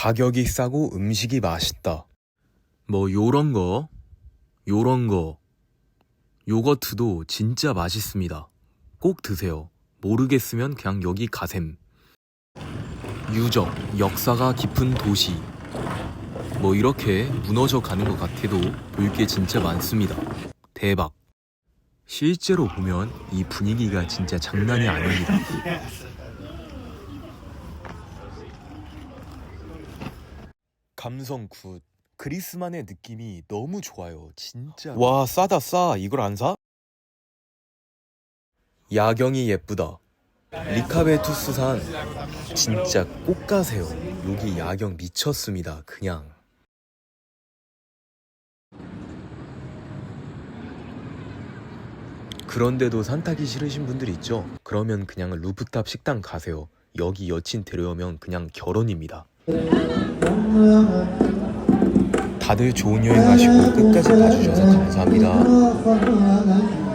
가격이 싸고 음식이 맛있다. 뭐 요런 거, 요런 거, 요거트도 진짜 맛있습니다. 꼭 드세요. 모르겠으면 그냥 여기 가셈. 유적, 역사가 깊은 도시. 뭐 이렇게 무너져 가는 것 같아도 볼 게 진짜 많습니다. 대박. 실제로 보면 이 분위기가 진짜 장난이 아닙니다. 감성 굿. 그리스만의 느낌이 너무 좋아요. 진짜. 와, 싸다 싸. 이걸 안 사? 야경이 예쁘다. 리카베투스산 진짜 꼭 가세요. 여기 야경 미쳤습니다. 그냥. 그런데도 산 타기 싫으신 분들 있죠? 그러면 그냥 루프탑 식당 가세요. 여기 여친 데려오면 그냥 결혼입니다. 다들 좋은 여행 하시고 끝까지 봐주셔서 감사합니다.